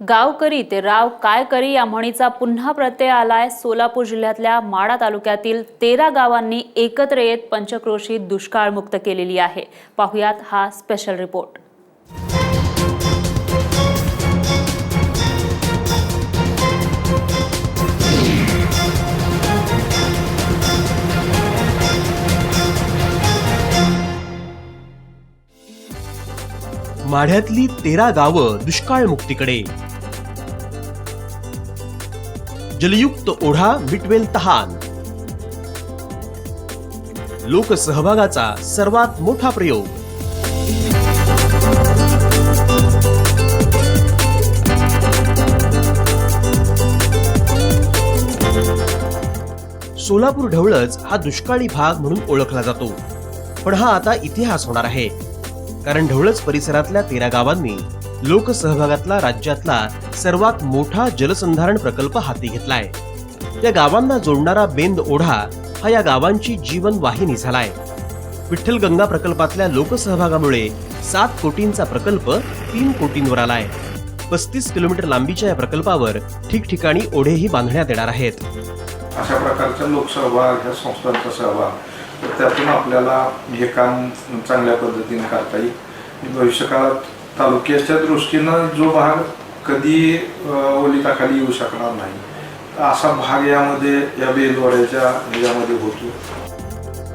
गावकरी ते राव काय करी या म्हणीचा पुन्हा प्रत्यय आलाय. सोलापूर जिल्ह्यातल्या माडा तालुक्यातील तेरा गावांनी एकत्र येत पंचक्रोशीत दुष्काळमुक्त केलेली आहे. पाहुयात हा स्पेशल रिपोर्ट माढ्यातली तेरा गावं दुष्काळ मुक्तीकडे जलयुक्त ओढा मिटवेल तहान. लोकसहभागाचा सर्वात मोठा प्रयोग. सोलापूर ढवळच हा दुष्काळी भाग म्हणून ओळखला जातो. पण हा आता इतिहास होणार आहे. कारण ढवळच परिसरातल्या तेरा गावांनी लोकसहभागातला राज्यातला सर्वात मोठा जलसंधारण प्रकल्प हाती घेतलाय. या गावांना जोडणारा बेंद ओढा हा या गावांची जीवन वाहिनी झालाय. विठ्ठलगंगा प्रकल्पातल्या लोकसहभागामुळे सात कोटींचा प्रकल्प तीन कोटींवर आलाय. पस्तीस किलोमीटर लांबीच्या या प्रकल्पावर ठिकठिकाणी ओढेही बांधण्यात येणार आहेत. अशा प्रकारचा लोकसहभाग ह्या संस्थांचा सहभाग त्यातून आपल्याला हे काम चांगल्या पद्धतीने करता येईल. भविष्यकाळात तालुक्याच्या दृष्टीनं जो भाग कधी ओलिताखाली येऊ शकणार नाही. असा भाग यामध्ये या बेलवाड्याच्या ह्याच्यामध्ये होतो.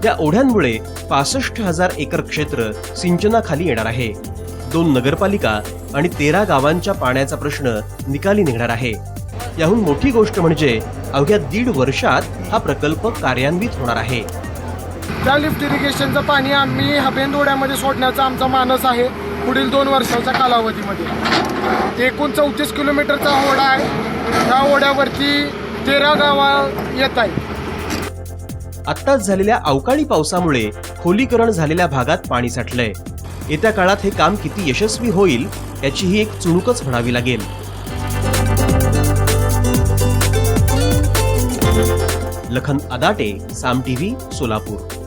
या ओढ्यांमुळे पासष्ट हजार एकर क्षेत्र सिंचनाखाली येणार आहे. दोन नगरपालिका आणि तेरा गावांच्या पाण्याचा प्रश्न निकाली निघणार आहे. याहून मोठी गोष्ट म्हणजे अवघ्या दीड वर्षात हा प्रकल्प कार्यान्वित होणार आहे. त्या लिफ्ट इरिगेशनचं पाणी आम्ही हबेंद ओढ्यामध्ये सोडण्याचा आमचा मानस आहे. पुढील दोन वर्षाच्या कालावधीमध्ये. एकूण चौतीस किलोमीटरचा ओढा आहे. त्या ओढ्यावरती तेरा गावं येत आहे आत्ताच झालेल्या अवकाळी पावसामुळे खोलीकरण झालेल्या भागात पाणी साठलंय. येत्या काळात हे काम किती यशस्वी होईल याची ही एक चुणूकच म्हणावी लागेल. लखन अदाटे साम टीव्ही सोलापूर.